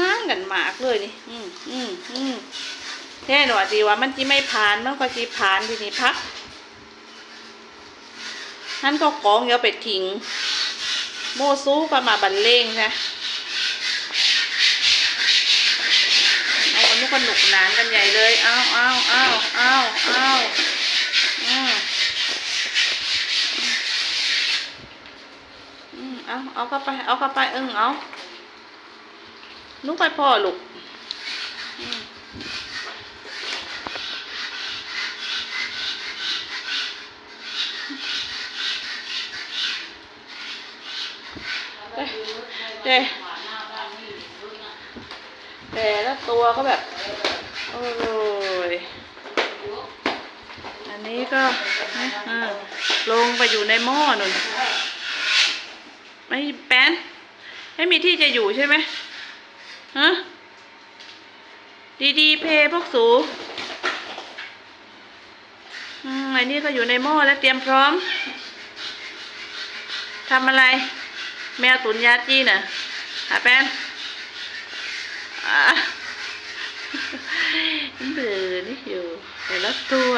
นั่งกันมากเลยนี่ อืมอืมอืมแน่หนอดีว่ามันจีไม่ผ่านมันก็จีผ่านทีนี้พักท่านก็กองเดี๋ยวไปทิ้ง โมซูก็มาบรรเลงนะเอาวันนี้ก็หนุกหนานกันใหญ่เลยเอาเอาเอาเอาเอาอืมอืมเอาเอาเข้าไป เอาเข้าไปเอิงเอา นุกไปพ่อลูกอืมแต่แต่ละตัวก็แบบ โอ้ย อันนี้ก็ลงไปอยู่ในหม้อนุ่น ไม่แป้น ไม่มีที่จะอยู่ใช่ไหม ฮะ ดีดีเพยพวกสูอืมอันนี้ก็อยู่ในหม้อแล้วเตรียมพร้อมทำอะไร แมวตุนยาจีน่ะหาแป้นอะเบื่อนี่อยู่แต่ละตัว